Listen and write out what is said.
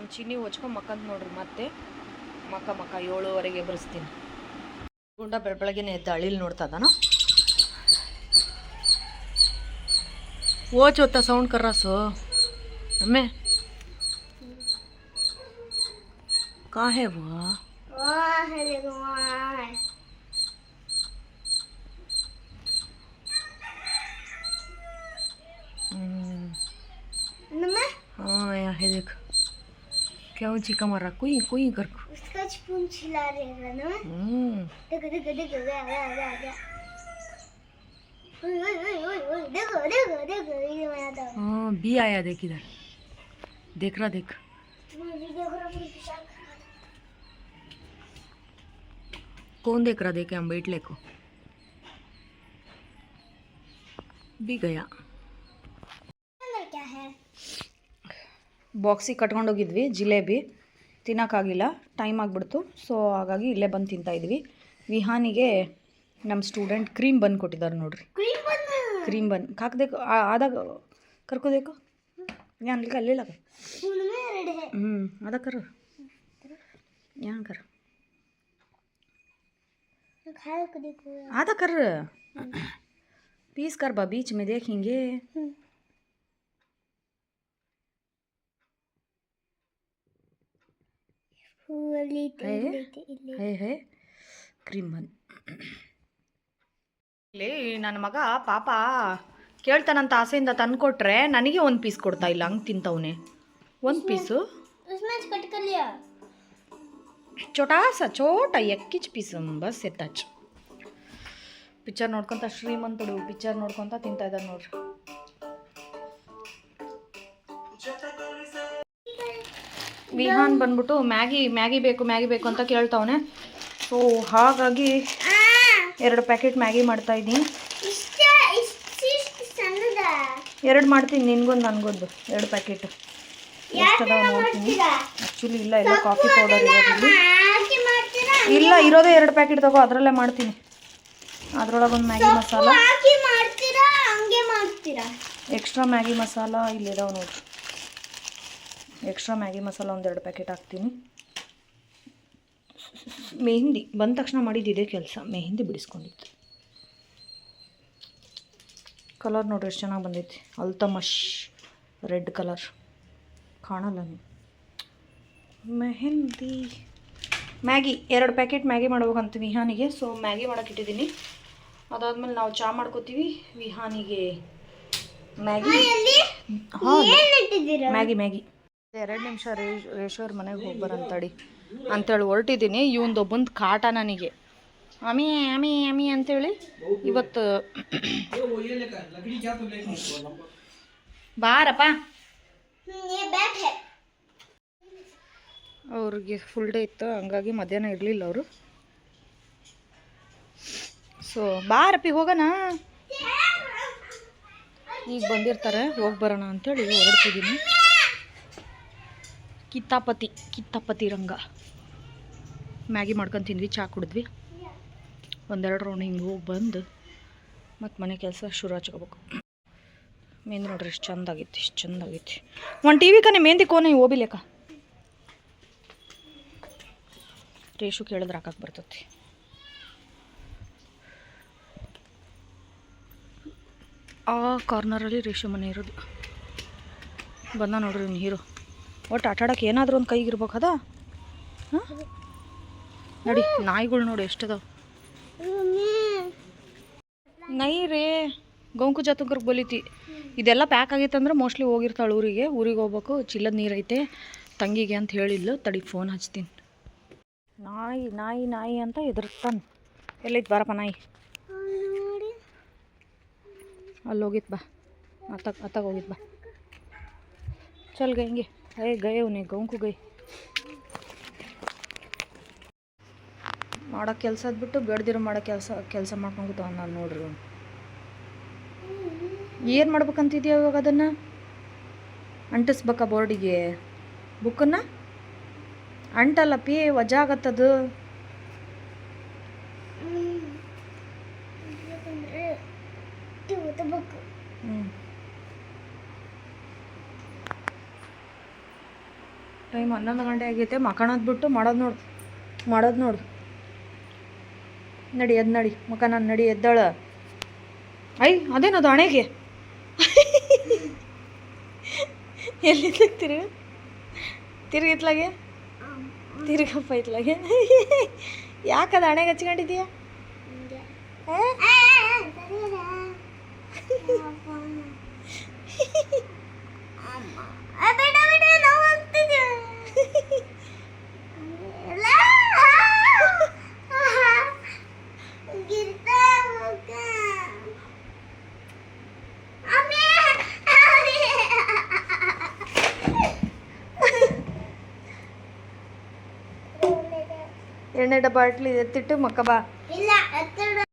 ನಮ್ಮ ಚಿನ್ನಿ ಹೊಚ್ಕೊಂಡ್ ಮಕ್ಕಂತ ನೋಡ್ರಿ ಮತ್ತೆ. ಮಕ್ಕ ಮಕ್ಕ ಏಳುವರೆಗೆ ಬರಿಸ್ತೀನಿ. ಗುಂಡ ಬೆಳ ಬೆಳಗ್ಗೆನೆ ಎದ್ದು ಅಳಿಲ್ ನೋಡ್ತಾ ಇದ್ದಾನ? ಓಚ್ ಹೊತ್ತ ಸೌಂಡ್ ಕರ್ರಾಸು ಅಮ್ಮೆ. ಕಾ ಹೇ क्या चिका मारा कोई कोई कर उसका स्पून छिला रहेगा ना हम्म देखो देखो देखो गया गया गया गया ओए ओए ओए ओए ओए देखो देखो देखो ये मैं आता हूँ हाँ बी आया देख इधर देख रहा देख तुम्हें वीडियो करो मेरे पेशाब कौन देख रहा देखे हम बैठले को भी गया क्या है ಬಾಕ್ಸಿಗೆ ಕಟ್ಕೊಂಡೋಗಿದ್ವಿ ಜಿಲೇಬಿ. ತಿನ್ನೋಕ್ಕಾಗಿಲ್ಲ ಟೈಮ್ ಆಗಿಬಿಡ್ತು. ಸೊ ಹಾಗಾಗಿ ಇಲ್ಲೇ ಬಂದು ತಿಂತಾಯಿದ್ವಿ ವಿಹಾನಿಗೆ ನಮ್ಮ ಸ್ಟೂಡೆಂಟ್ ಕ್ರೀಮ್ ಬನ್ ಕೊಟ್ಟಿದ್ದಾರೆ ನೋಡ್ರಿ. ಕ್ರೀಮ್ ಬನ್ ಹಾಕ್ಬೇಕು ಆದಾಗ ಕರ್ಕೋಬೇಕು ಯಾನ್ಲಿಕ್ಕೆ ಅಲ್ಲಿ ಹ್ಞೂ ಅದಕ್ಕರ ಕರ. ಯಾನ್ ಕರ? ಆದ ಕರ. ಪೀಸ್ ಕರ್ ಬಾ ಬೀಚ್ ಮೆ ಹಿಂಗೆ. ಹೇ? ನನ್ನ ಮಗ ಪಾಪ ಕೇಳ್ತಾನಂತ ಆಸೆಯಿಂದ ತಂದ್ಕೊಟ್ರೆ ನನಗೆ ಒಂದು ಪೀಸ್ ಕೊಡ್ತಾ ಇಲ್ಲ ಹಂಗೆ ತಿಂತವನೆ. ಒಂದು ಪೀಸು ಚೋಟಾ ಸ ಚೋಟ ಎಕ್ಕಿಚ್ ಪೀಸ್ ಬಸ್ ಎತ್ತಾಚ್ ಪಿಕ್ಚರ್ ನೋಡ್ಕೊಂತ ಶ್ರೀಮಂತಡು ಪಿಕ್ಚರ್ ನೋಡ್ಕೊಂತ ತಿಂತ ಇದ್ದಾರೆ ನೋಡ್ರಿ. ವಿಹಾನ್ ಬಂದ್ಬಿಟ್ಟು ಮ್ಯಾಗಿ ಮ್ಯಾಗಿ ಬೇಕು ಮ್ಯಾಗಿ ಬೇಕು ಅಂತ ಕೇಳ್ತಾವನೆ. ಸೊ ಹಾಗಾಗಿ ಎರಡು ಪ್ಯಾಕೆಟ್ ಮ್ಯಾಗಿ ಮಾಡ್ತಾ ಇದ್ದೀನಿ. ಎರಡು ಮಾಡ್ತೀನಿ ನಿನ್ಗೊಂದು ನನಗೊಂದು ಎರಡು ಪ್ಯಾಕೆಟ್. ಎಷ್ಟದಾವ ನೋಡ್ತೀನಿ. ಆ್ಯಕ್ಚುಲಿ ಇಲ್ಲ ಎಲ್ಲ ಕಾಫಿ ಪೌಡರ್ ಇರೋದಿಲ್ಲ ಇಲ್ಲ. ಇರೋದೇ ಎರಡು ಪ್ಯಾಕೆಟ್ ತಗೋ ಅದರಲ್ಲೇ ಮಾಡ್ತೀನಿ. ಅದ್ರೊಳಗೆ ಒಂದು Maggi masala. Extra Maggi masala ಇಲ್ಲಿದಾವೆ ನೋಡ್ರಿ. ಎಕ್ಸ್ಟ್ರಾ ಮ್ಯಾಗಿ ಮಸಾಲ ಒಂದೆರಡು ಪ್ಯಾಕೆಟ್ ಹಾಕ್ತೀನಿ. ಮೆಹಂದಿ ಬಂದ ತಕ್ಷಣ ಮಾಡಿದ್ದಿದೆ ಕೆಲಸ. ಮೆಹಂದಿ ಬಿಡಿಸ್ಕೊಂಡಿತ್ತು ಕಲರ್ ನೋಡ್ರಿ ಎಷ್ಟು ಚೆನ್ನಾಗಿ ಬಂದೈತಿ. ಅಲ್ತಮಶ್ ರೆಡ್ ಕಲರ್ ಕಾಣಲ್ಲ ನೀವು ಮೆಹಂದಿ. ಮ್ಯಾಗಿ ಎರಡು ಪ್ಯಾಕೆಟ್ ಮ್ಯಾಗಿ ಮಾಡ್ಬೇಕಂತ ವಿಹಾನಿಗೆ. ಸೊ ಮ್ಯಾಗಿ ಮಾಡೋಕೆ ಇಟ್ಟಿದ್ದೀನಿ. ಅದಾದ್ಮೇಲೆ ನಾವು ಚಾ ಮಾಡ್ಕೋತೀವಿ. ವಿಹಾನಿಗೆ ಮ್ಯಾಗಿ. Maggi Maggi. ಎರಡು ನಿಮಿಷ ರೇಶ್ ರೇಶ್ವರ್ ಮನೆಗೆ ಹೋಗಿ ಬರಂತಡಿ ಅಂತೇಳಿ ಹೊರಟಿದ್ದೀನಿ ಇವಂದೊಬ್ಬಂದು ಕಾಟ ನನಗೆ. ಅಮಿ ಅಮಿ ಅಮಿ ಅಂತೇಳಿ ಇವತ್ತು ಬಾರಪ್ಪ. ಅವ್ರಿಗೆ ಫುಲ್ ಡೇ ಇತ್ತು, ಹಂಗಾಗಿ ಮಧ್ಯಾಹ್ನ ಇರಲಿಲ್ಲ ಅವರು. ಸೊ ಬಾರಪ್ಪಿ, ಹೋಗೋಣ? ಈಗ ಬಂದಿರ್ತಾರೆ, ಹೋಗಿ ಬರೋಣ ಅಂತೇಳಿ ಹೊರಡ್ತಿದ್ದೀನಿ ಕಿತ್ತಾಪತಿ ಕಿತ್ತಾಪತಿ ರಂಗ. ಮ್ಯಾಗಿ ಮಾಡ್ಕೊಂಡು ತಿಂದ್ವಿ, ಚಾ ಕುಡಿದ್ವಿ. ಒಂದೆರಡು ರೌಂಡ್ ಹಿಂಗೆ ಹೋಗಿ ಬಂದು ಮತ್ತು ಮನೆ ಕೆಲಸ ಶುರು ಹಚ್ಕೋಬೇಕು ಮೆಹಂದಿ ನೋಡ್ರಿ ಎಷ್ಟು ಚಂದ ಆಗೈತಿ ಇಷ್ಟು ಚಂದ ಆಗೈತಿ. ಒಂದು ಟಿ ವಿ ಕನೆ ಮೆಹಂದಿ ಕೋನೆ ಓಬಿಲೇಕ ರೇಷು ಕೇಳಿದ್ರೆ ಹಾಕಕ್ಕೆ ಬರ್ತೈತಿ. ಆ ಕಾರ್ನರಲ್ಲಿ ರೇಷು ಮನೆ ಇರೋದು. ಬಂದ ನೋಡ್ರಿ ಹೀರೋ. ಒಟ್ಟು ಆಟಾಡಕ್ಕೆ ಏನಾದರೂ ಒಂದು ಕೈಗಿರ್ಬೇಕು ಅದ ಹಾಂ? ನೋಡಿ, ನಾಯಿಗಳು ನೋಡಿ ಎಷ್ಟದಾವ. ನೈ ರೇ ಗೌಂಕು ಜಾತಂಕರ್ಗೆ ಬಲಿತಿ. ಇದೆಲ್ಲ ಪ್ಯಾಕ್ ಆಗೈತೆ ಅಂದ್ರೆ ಮೋಸ್ಟ್ಲಿ ಹೋಗಿರ್ತಾಳೆ ಊರಿಗೆ. ಊರಿಗೆ ಹೋಗ್ಬೇಕು, ಚಿಲ್ಲದ ನೀರು ಐತೆ ತಂಗಿಗೆ ಅಂತ ಹೇಳಿದ್ಲು, ತಡಿ ಫೋನ್ ಹಚ್ತೀನಿ. ನಾಯಿ ನಾಯಿ ನಾಯಿ ಅಂತ ಎದುರ್ತಾನೆ ಎಲ್ಲೈತೆ ಬಾರಪ್ಪ ನಾಯಿ? ಅಲ್ಲಿ ಹೋಗಿತ್ತು ಬಾ. ಅತ್ತಾಗ ಅತ್ತಾಗ ಬಾ. ಚಲ್ಗೆ ಹಿಂಗೆ. ಗೈ ಅವನೇ ಗೌಂಕು ಗೈ ಮಾಡೋ ಕೆಲಸದ ಬಿಟ್ಟು ಬೇಡ್ದಿರೋ ಮಾಡೋ ಕೆಲಸ ಕೆಲಸ ಮಾಡ್ಕೊಂಡು ನಾನು ನೋಡ್ರಿ ಏನು ಮಾಡ್ಬೇಕಂತಿದ್ಯಾ ಇವಾಗ ಅದನ್ನು? ಅಂಟಿಸ್ಬೇಕಾ ಬೋರ್ಡಿಗೆ ಬುಕ್ಕನ್ನು ಅಂಟಲ್ಲ, ಪೇ ವಜಾ ಆಗತ್ತದು ಟೈಮ್ ಹನ್ನೊಂದು ಗಂಟೆ ಆಗೈತೆ ಮಕಣದ್ ಬಿಟ್ಟು ಮಾಡೋದು ನೋಡು ಮಾಡೋದು ನೋಡು. ನಡಿ ಎದ್ದು ನಡಿ ಮಕನ ನಡಿ ಎದ್ದಾಳ. ಐ ಅದೇನದು ಹಣೆಗೆ? ಎಲ್ಲಿ ತಿರುಗ? ತಿರುಗಿತ್ಲಾಗೆ ತಿರುಗಪ್ಪ ಇತ್ಲಾಗೆ. ಯಾಕದು ಹಣೆಗೆ ಹಚ್ಕೊಂಡಿದೀಯ എണ്ണ ഇടപാട്ടിൽ എത്തിട്ട് മക്കബ ഇല്ല